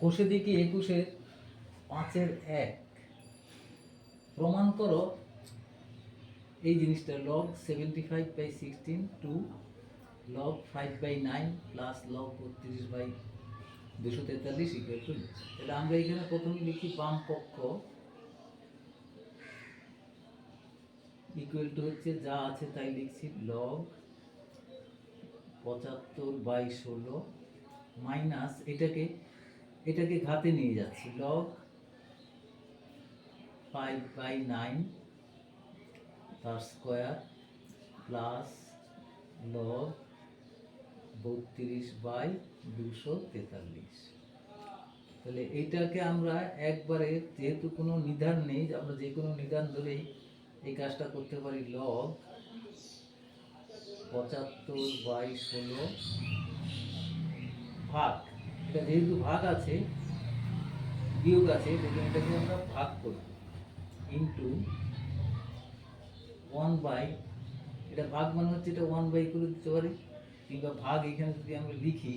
কোষে দেখি একুশের পাঁচের এক। প্রমাণ করো, এই জিনিসটা log seventy five by sixteen two log five by nine plus log বত্রিশ বাই দুশো তেতাল্লিশ ইকুয়াল টু তাহলে আমরা এখানে প্রথমে লিখি বাম পক্ষ। ইকুয়াল টু হচ্ছে যা আছে তাই লিখছি লগ পঁচাত্তর বাই ষোলো মাইনাস এটাকে এটাকে ঘাতে নিয়ে যাচ্ছি। লগ ফাইভ বাই নাইন তার স্কোয়ার প্লাস লগ বত্রিশ বাই দুশো তেতাল্লিশ। তাহলে এইটাকে আমরা একবারে, যেহেতু কোনো নিধান নেই, আমরা যে কোনো নিধান ধরেই এই কাজটা করতে পারি। লগ পঁচাত্তর বাই ষোলো ভাগ এটা যেহেতু ভাগ আছে, বিয়োগ আছে দেখুন এটাকে আমরা ভাগ করব। ইন্টু ওয়ান বাই এটা ভাগ মানে হচ্ছে এটা ওয়ান বাই করে দিতে পারি। কিংবা ভাগ এখানে যদি আমরা লিখি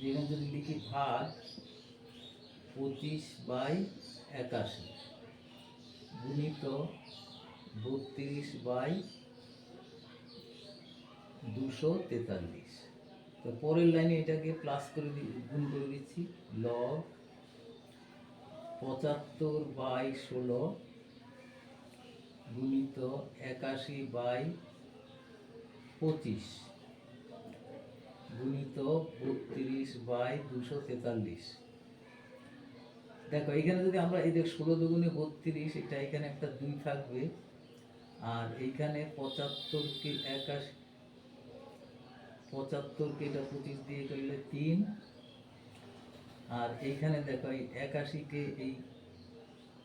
যেখানে যদি লিখি ভাগ পঁচিশ বাই একাশি, গুণিত বত্রিশ বাই দুশো তেতাল্লিশ। তো পরের লাইনে এটাকে প্লাস করে গুণ করে দিচ্ছি লগ পঁচাত্তর বাই ষোলো গুণিত একাশি বাই পঁচিশ গুণিত বত্রিশ বাই দুশো তেতাল্লিশ। দেখো, এখানে যদি আমরা এই যে ষোলো দুগুণে বত্রিশ, এটা এখানে একটা দুই থাকবে। আর এইখানে পঁচাত্তরকে একাশি পঁচাত্তরকে এটা পঁচিশ দিয়ে করলে তিন। আর এইখানে দেখো এই একাশিকে এই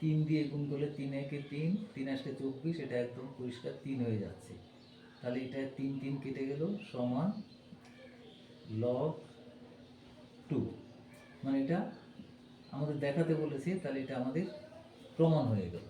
তিন দিয়ে গুণ করলে তিন একে তিন তিন আসলে চব্বিশ, এটা একদম পরিষ্কার তিন হয়ে যাচ্ছে। তাহলে এটা তিন তিন কেটে গেল সমান লগ টু মানে এটা আমাদের দেখাতে বলেছে, তাহলে এটা আমাদের প্রমাণ হয়ে গেল।